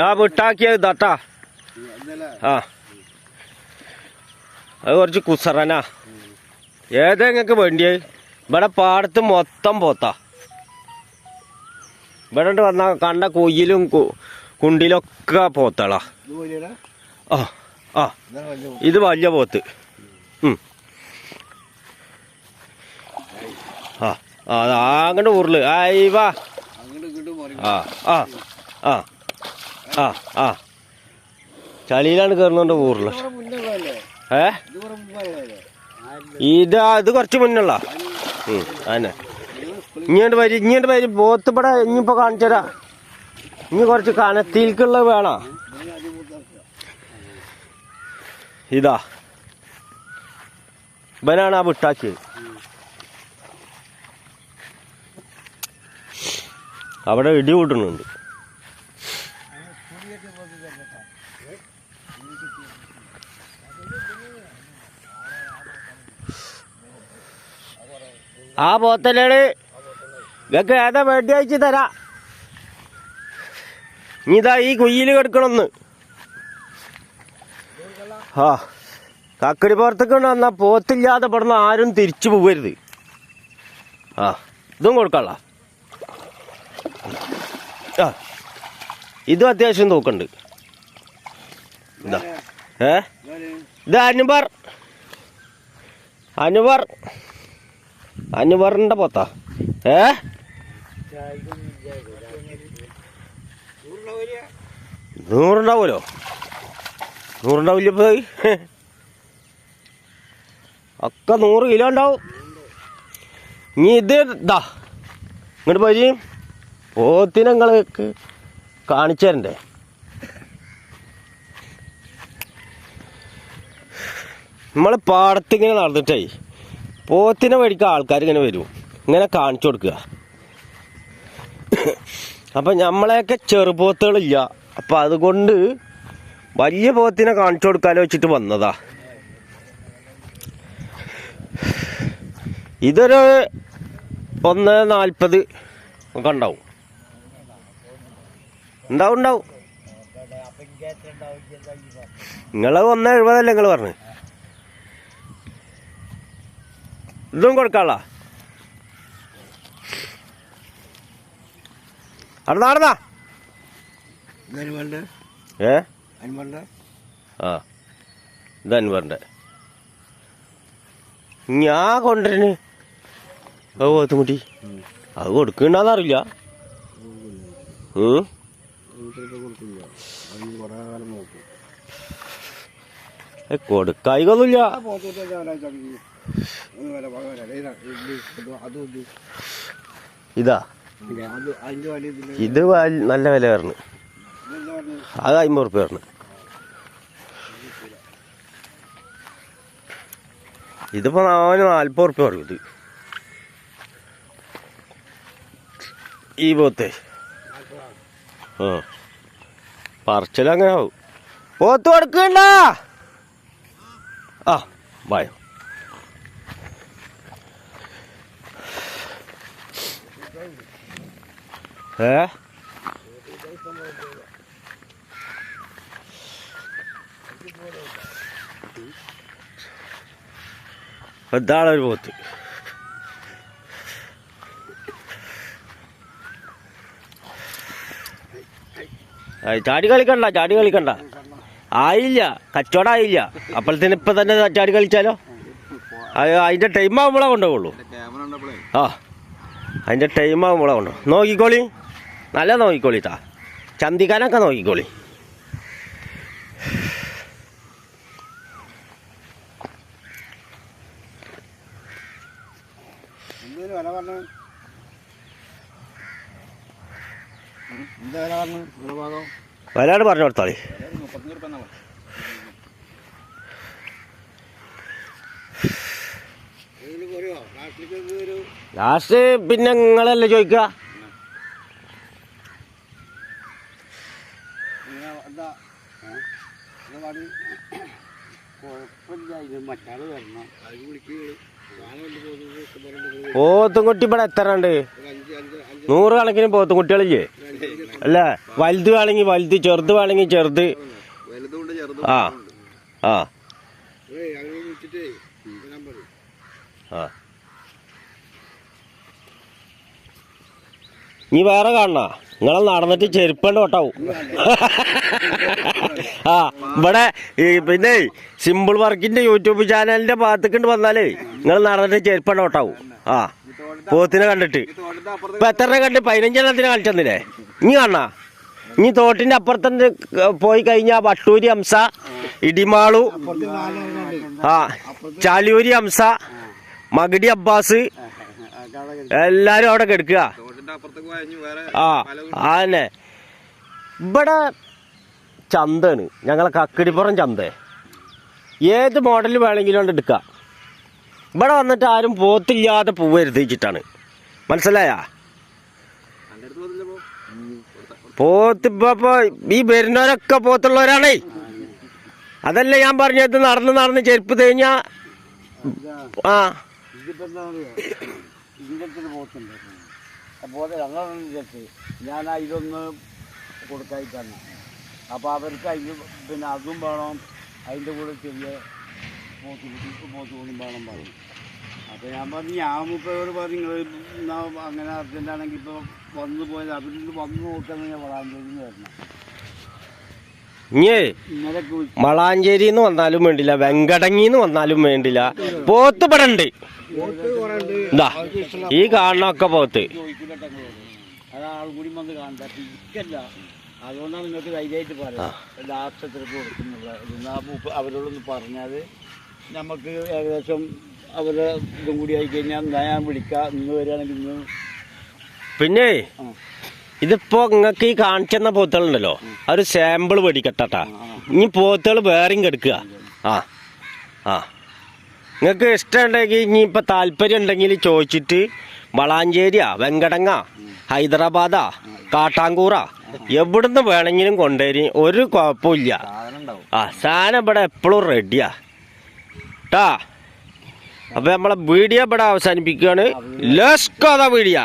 ആ വിട്ടാക്കിയത് ഇതാട്ടാ ആ. അത് കുറച്ച് കുസറനാ. ഏതാ നിങ്ങൾക്ക് ഇവിടെ പാടത്ത് മൊത്തം പോത്താ. ഇവിടെ വന്ന കണ്ട കൊയ്യിലും കുണ്ടിലൊക്കെ പോത്തളാ ആ ആ. ഇത് വലിയ പോത്ത്. ആ ആ അങ്ങോട്ട് ഉരുൾ. ആയിവാ ആ ആ. ആ ആ ആ. ചളിയിലാണ് കയറുന്നുണ്ട് ഊറില്ല ഏ? ഇതാ ഇത് കുറച്ച് മുന്നുള്ള. അതന്നെ. ഇങ്ങോട്ട് വരി ഇങ്ങോട്ട് വരി. പോത്ത് ഇവിടെ ഇനിയിപ്പോ കാണിച്ചരാ ഇനി കുറച്ച് കനത്തിൽക്കുള്ള വേണോ? ഇതാ. ഇവനാണ് ആ വിട്ടാക്കിയത്. അവിടെ ഇടി കൂട്ടുന്നുണ്ട്. ആ പോത്തലാണ് ഇതൊക്കെ ഏതാ വേണ്ടി അയച്ച് തരാ. ഇനിതാ ഈ കുയ്യിൽ കിടക്കണമെന്ന് ആ കക്കടി പുറത്തേക്ക് വന്നാ പോത്തില്ലാതെ പെടുന്ന ആരും തിരിച്ചു പോകരുത് ആ ഇതും കൊടുക്കള്ള ആ ഇതും അത്യാവശ്യം തൂക്കുണ്ട്. ഏ? ഇത് അനുബർ. അനുബർ. അനുബറിന്റെ പോത്താ. ഏ? നൂറുണ്ടാവുമല്ലോ. നൂറുണ്ടാവില്ല ഇപ്പൊ ഒക്കെ നൂറ് കിലോ ഉണ്ടാവും. ഇനി ഇത് ഇതാ ഇങ്ങോട്ട് പോയി പോത്തിനെ നിങ്ങൾക്ക് കാണിച്ചു തരണ്ടേ? നമ്മൾ പാടത്തിങ്ങനെ നടന്നിട്ടേ പോത്തിനെ മേടിക്കാൻ ആൾക്കാർ ഇങ്ങനെ വരും. ഇങ്ങനെ കാണിച്ചു കൊടുക്കുക. അപ്പം നമ്മളെയൊക്കെ ചെറുപോത്തുകളില്ല. അപ്പം അതുകൊണ്ട് വലിയ പോത്തിനെ കാണിച്ചു കൊടുക്കാലോ വെച്ചിട്ട് വന്നതാ. ഇതൊരു ഒന്ന് നാൽപ്പത് ഒക്കെ ഉണ്ടാവും. ഉണ്ടാവും ഉണ്ടാവും. നിങ്ങൾ ഒന്ന് എഴുപതല്ലേ നിങ്ങൾ പറഞ്ഞു ഇതും കൊടുക്കാള നടന്നാ നടന്നാ ഏ ആ ഇത് അൻവറിന്റെ ഞാൻ കൊണ്ടുവരന് ഓ പോത്തുമുട്ടി അത് കൊടുക്കണ്ടെന്നറിയില്ല കൊടുക്കായികൊന്നുമില്ല ഇതാ. ഇത് നല്ല വില വരണ്. അത് അമ്പത് റുപ്യ വരണ്. ഇതിപ്പോ അവന് നാൽപ്പത് റുപ്യ പറയും ഇത്. ഈ പോത്തേ. ആ. പറച്ചിലങ്ങനെ ആവും. പോത്ത് കൊടുക്കണ്ട. ആ ബായോ ഏ? ഇതാണ് ഒരു പോത്ത്. ചാടി കളിക്കണ്ട ചാടി കളിക്കണ്ട. ആയില്ല കച്ചവടം ആയില്ല അപ്പോഴത്തേന് ഇപ്പൊ തന്നെ ചാടി കളിച്ചാലോ? അത് അതിന്റെ ടൈം ആകുമ്പോഴേ കൊണ്ടുപോകുള്ളൂ ആ അതിന്റെ ടൈം ആകുമ്പോഴേ കൊണ്ടുപോകും നോക്കിക്കോളി. നല്ല നോക്കിക്കോളി താ ചന്തിക്കാനൊക്കെ നോക്കിക്കോളി വയനാട് പറഞ്ഞു. കൊടുത്താൽ ലാസ്റ്റ് പിന്നെ നിങ്ങളല്ലേ ചോദിക്കുക ഇങ്ങനെ എന്താ ഏ? ഇത് പാടി കുഴപ്പമില്ല ഇത് മറ്റാൾ വരണം. അത് വിളിക്കുക പോത്തുംകുട്ടി ഇവിടെ എത്ര ഉണ്ട് നൂറ് കണക്കിന് പോത്തുംകുട്ടികളില്ലേ? അല്ല വലുത് വേണമെങ്കിൽ വലുത് ചെറുത് വേണമെങ്കിൽ ചെറുത്. ആ ആ. ഇനി ആ. നീ വേറെ കാണണ? നിങ്ങളെ നടന്നിട്ട് ചെരുപ്പണ്ട് ഒട്ടാവും ആ ഇവിടെ പിന്നെ സിമ്പിൾ വർക്കിന്റെ യൂട്യൂബ് ചാനലിന്റെ ഭാഗത്തേക്ക് വന്നാലേ നിങ്ങൾ നടന്നിട്ട് ചെരുപ്പണ്ട ഒട്ടാവും ആ പോത്തിനെ കണ്ടിട്ട്. ഇപ്പൊ എത്ര കണ്ട്? പതിനഞ്ചെണ്ണത്തിന് കളിച്ചെന്നില്ലേ ഇനി കാണാ. ഇനി തോട്ടിന്റെ അപ്പുറത്തെ പോയി കഴിഞ്ഞാ വട്ടൂരി ഹംസ ഇടിമാളു ആ ചാലിയൂരി ഹംസ മകിടി അബ്ബാസ് എല്ലാരും അവിടെ കെടുക്കുക. ആ അതന്നെ. ഇവിടെ ചന്തയാണ്. ഞങ്ങളെ കക്കിടിപ്പുറം ചന്ത. ഏത് മോഡൽ വേണമെങ്കിലും കൊണ്ട് എടുക്കാം. ഇവിടെ വന്നിട്ട് ആരും പോത്തില്ലാതെ പോവരുത് വെച്ചിട്ടാണ് മനസ്സിലായാ? പോത്തിപ്പോ ഈ വരുന്നവരൊക്കെ പോത്തുള്ളവരാണേ. അതല്ല ഞാൻ പറഞ്ഞത്? നടന്ന് നടന്ന് ചെരുപ്പ് തേഞ്ഞ ആ. ഞാൻ ഇതൊന്ന് കൊടുക്കായിട്ടാണ്. അപ്പോൾ അവർക്ക് അതിന് പിന്നെ അതും വേണം. അതിന്റെ കൂടെ ചെറിയ പോത്ത് കുട്ടി പോത്ത് കൊണ്ടും വേണം പറയും അപ്പോൾ ഞാൻ പറഞ്ഞു ഞാൻ മുപ്പതോട് പറഞ്ഞു നിങ്ങൾ എന്നാ അങ്ങനെ അർജന്റാണെങ്കിൽ ഇപ്പോൾ വന്നു പോയത് അവരിൽ വന്ന് നോക്കാൻ ഞാൻ വളാഞ്ചേരി വരണം. മളാഞ്ചേരി വിളിച്ച് വന്നാലും വേണ്ടില്ല വെങ്കടങ്ങി എന്ന് വന്നാലും വേണ്ടില്ല പോത്ത് പടണ്ട് ഇതാ ഈ കാണണൊക്കെ പോത്ത്. ചോദിക്കില്ലട്ടോ അത് ആൾ കൂടി വന്ന് കാണണ്ട അതുകൊണ്ടാണ് നിങ്ങൾക്ക് ധൈര്യമായിട്ട് പറയാം. ലാസ്റ്റ് എത്ര കൊടുക്കുന്നുള്ളത് എന്നാ മൂപ്പ് അവരോടൊന്ന് പറഞ്ഞാൽ നമുക്ക് ഏകദേശം അവരെ ഇതും കൂടി ആയി കഴിഞ്ഞാൽ ഞാൻ വിളിക്കാം. ഇന്ന് വരികയാണെങ്കിൽ ഇന്ന് പിന്നെ ഇതിപ്പോ നിങ്ങൾക്ക് ഈ കാണിച്ചെന്ന പോത്തുകളുണ്ടല്ലോ. ഒരു സാമ്പിൾ മേടിക്കട്ടാ ഇനി പോത്തുകൾ വേറെയും കെടുക്കുക. ആ ആ. നിങ്ങൾക്ക് ഇഷ്ടമുണ്ടെങ്കിൽ ഇനി ഇപ്പൊ താല്പര്യം ഉണ്ടെങ്കിൽ ചോദിച്ചിട്ട് വളാഞ്ചേരിയാ വെങ്കടങ്ങ ഹൈദരാബാദാ കാട്ടാങ്കൂറ. എവിടുന്ന് വേണമെങ്കിലും കൊണ്ടുവരി ഒരു കുഴപ്പമില്ല. ആ സാധനം ഇവിടെ എപ്പോഴും റെഡിയാ ട്ടാ. അപ്പൊ നമ്മളെ വീഡിയോ ഇവിടെ അവസാനിപ്പിക്കുകയാണ്. Let's go video